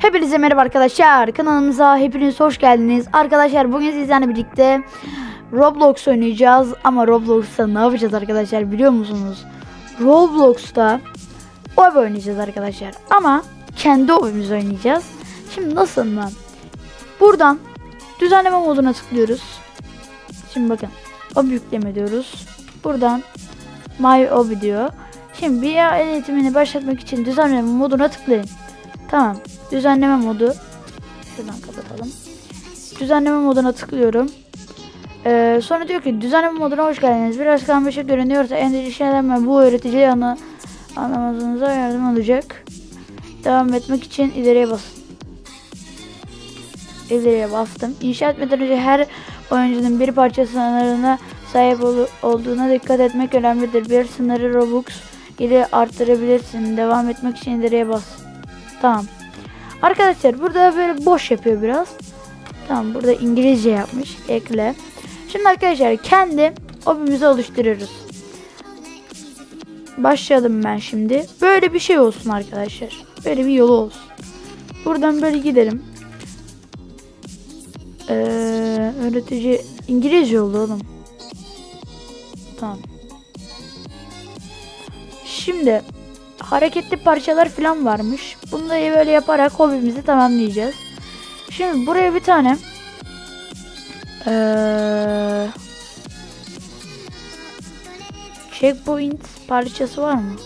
Hepinize merhaba arkadaşlar. Kanalımıza hepiniz hoş geldiniz. Arkadaşlar bugün sizlerle birlikte Roblox oynayacağız. Ama Roblox'ta ne yapacağız arkadaşlar biliyor musunuz? Roblox'ta OB oynayacağız arkadaşlar. Ama kendi OB'imizi oynayacağız. Şimdi nasıl mı? Buradan düzenleme moduna tıklıyoruz. Şimdi bakın. OB yükleme diyoruz. Buradan My OB diyor. Şimdi bir eğitimini başlatmak için düzenleme moduna tıklayın. Tamam. Düzenleme modu. Şuradan kapatalım. Düzenleme moduna tıklıyorum. Ee, sonra diyor ki düzenleme moduna hoş geldiniz. Biraz karmaşık görünüyorsa endişelenme bu öğretici anı anlamanıza yardım olacak. Devam etmek için ileriye basın. İleriye bastım. İnşa etmeden önce her oyuncunun bir parça sınırına sahip ol- olduğuna dikkat etmek önemlidir. Bir sınırı Robux ile arttırabilirsin. Devam etmek için ileriye bas. Tamam. Arkadaşlar burada böyle boş yapıyor biraz. Tamam burada İngilizce yapmış. Ekle. Şimdi arkadaşlar kendi hobimizi oluşturuyoruz. Başladım ben şimdi. Böyle bir şey olsun arkadaşlar. Böyle bir yolu olsun. Buradan böyle gidelim. Ee, öğretici İngilizce oldu oğlum. Tamam. Şimdi hareketli parçalar falan varmış. Bunları böyle yaparak hobimizi tamamlayacağız. Şimdi buraya bir tane ee, checkpoint parçası var mı?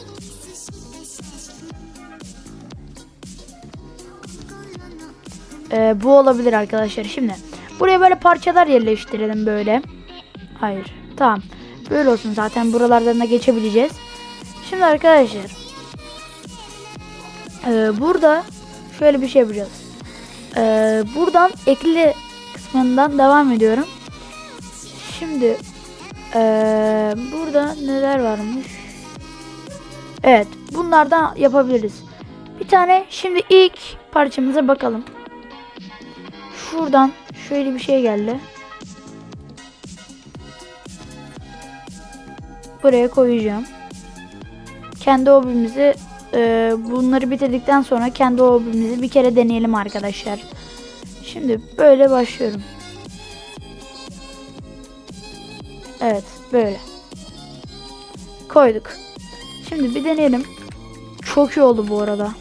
Ee, bu olabilir arkadaşlar. Şimdi buraya böyle parçalar yerleştirelim böyle. Hayır. Tamam. Böyle olsun zaten buralardan da geçebileceğiz. Şimdi arkadaşlar ee, burada şöyle bir şey yapacağız. Ee, buradan ekli kısmından devam ediyorum. Şimdi ee, burada neler varmış? Evet, bunlardan yapabiliriz. Bir tane şimdi ilk parçamıza bakalım. Şuradan şöyle bir şey geldi. Buraya koyacağım. Kendi hobimizi e, bunları bitirdikten sonra kendi hobimizi bir kere deneyelim arkadaşlar. Şimdi böyle başlıyorum. Evet böyle. Koyduk. Şimdi bir deneyelim. Çok iyi oldu bu arada.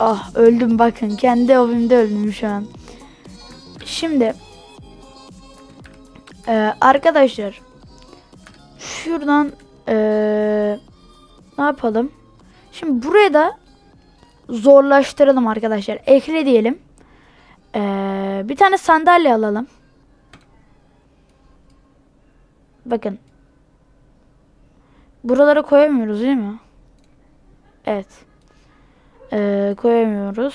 Ah öldüm bakın. Kendi hobimde öldüm şu an. Şimdi e, arkadaşlar şuradan e, ne yapalım? Şimdi buraya da zorlaştıralım arkadaşlar. Ekle diyelim. Ee, bir tane sandalye alalım. Bakın. Buralara koyamıyoruz değil mi? Evet. Ee, koyamıyoruz.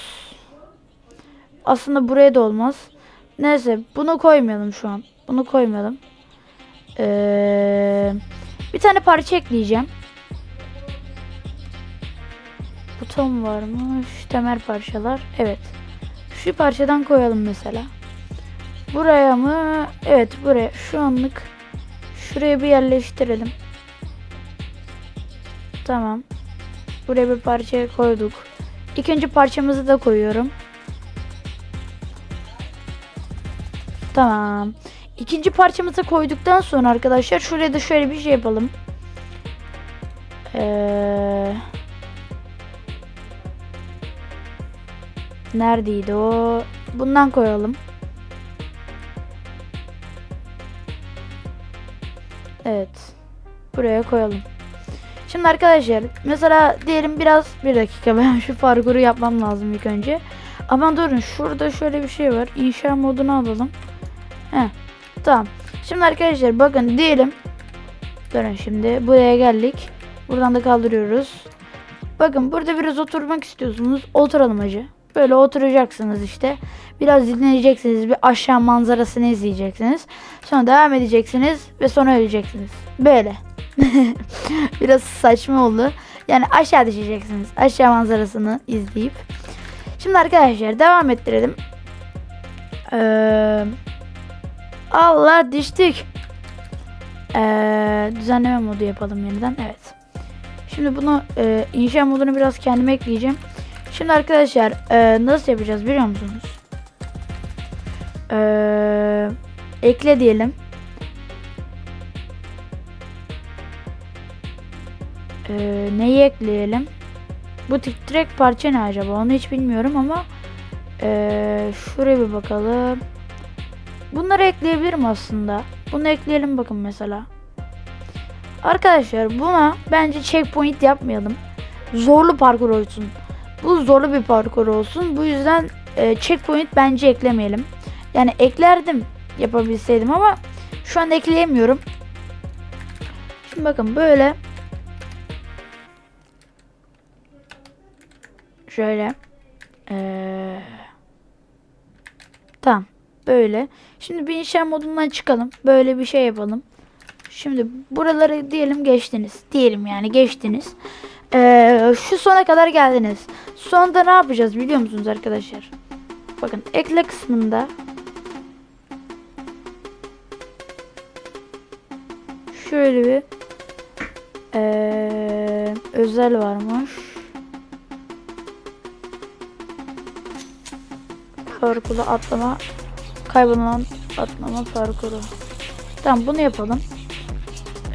Aslında buraya da olmaz. Neyse bunu koymayalım şu an. Bunu koymayalım. Ee, bir tane parça ekleyeceğim. Buton varmış. Temel parçalar. Evet. Şu parçadan koyalım mesela. Buraya mı? Evet buraya. Şu anlık şuraya bir yerleştirelim. Tamam. Buraya bir parça koyduk. İkinci parçamızı da koyuyorum. Tamam. İkinci parçamızı koyduktan sonra arkadaşlar şuraya da şöyle bir şey yapalım. Eee... Neredeydi o? Bundan koyalım. Evet. Buraya koyalım. Şimdi arkadaşlar mesela diyelim biraz bir dakika ben şu parkuru yapmam lazım ilk önce. Ama durun şurada şöyle bir şey var. İnşa modunu alalım. Heh. Tamam. Şimdi arkadaşlar bakın diyelim. Durun şimdi buraya geldik. Buradan da kaldırıyoruz. Bakın burada biraz oturmak istiyorsunuz. Oturalım hacı. Böyle oturacaksınız işte. Biraz dinleyeceksiniz. Bir aşağı manzarasını izleyeceksiniz. Sonra devam edeceksiniz ve sonra öleceksiniz. Böyle. Biraz saçma oldu. Yani aşağı düşeceksiniz. Aşağı manzarasını izleyip. Şimdi arkadaşlar devam ettirelim. Ee, Allah düştük. Ee, düzenleme modu yapalım yeniden. Evet. Şimdi bunu e, inşa modunu biraz kendime ekleyeceğim. Şimdi arkadaşlar e, nasıl yapacağız biliyor musunuz? E, ekle diyelim. E, neyi ekleyelim? Bu titrek parça ne acaba? Onu hiç bilmiyorum ama e, şuraya bir bakalım. Bunları ekleyebilirim aslında. Bunu ekleyelim bakın mesela. Arkadaşlar buna bence checkpoint yapmayalım. Zorlu parkur olsun. Bu zorlu bir parkur olsun. Bu yüzden e, checkpoint bence eklemeyelim. Yani eklerdim yapabilseydim ama şu an ekleyemiyorum. Şimdi bakın böyle şöyle ee, tamam böyle. Şimdi bir inşa modundan çıkalım. Böyle bir şey yapalım. Şimdi buraları diyelim geçtiniz. Diyelim yani geçtiniz. Ee, şu sona kadar geldiniz. Sonda ne yapacağız biliyor musunuz arkadaşlar? Bakın ekle kısmında şöyle bir ee, özel varmış. Parkuru atlama kaybolan atlama parkuru. Tamam bunu yapalım.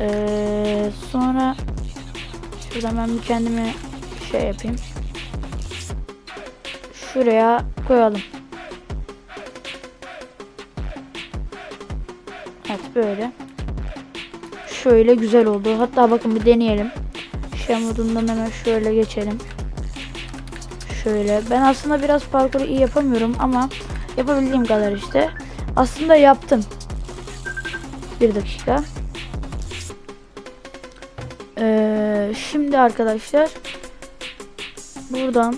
Ee, sonra şuradan ben bir kendime şey yapayım. Şuraya koyalım. Evet böyle. Şöyle güzel oldu. Hatta bakın bir deneyelim. Şey modundan hemen şöyle geçelim. Şöyle. Ben aslında biraz parkuru iyi yapamıyorum ama yapabildiğim kadar işte. Aslında yaptım. Bir dakika. Ee, şimdi arkadaşlar buradan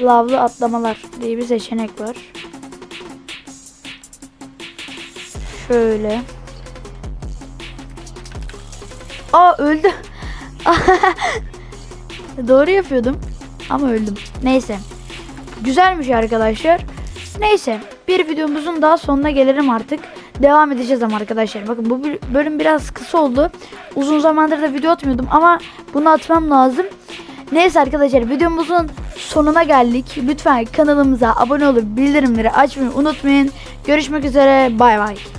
lavlı atlamalar diye bir seçenek var. Şöyle. Aa öldü. Doğru yapıyordum ama öldüm. Neyse. Güzelmiş arkadaşlar. Neyse bir videomuzun daha sonuna gelirim artık. Devam edeceğiz ama arkadaşlar. Bakın bu bölüm biraz kısa oldu. Uzun zamandır da video atmıyordum ama bunu atmam lazım. Neyse arkadaşlar videomuzun sonuna geldik. Lütfen kanalımıza abone olup bildirimleri açmayı unutmayın. Görüşmek üzere. Bay bay.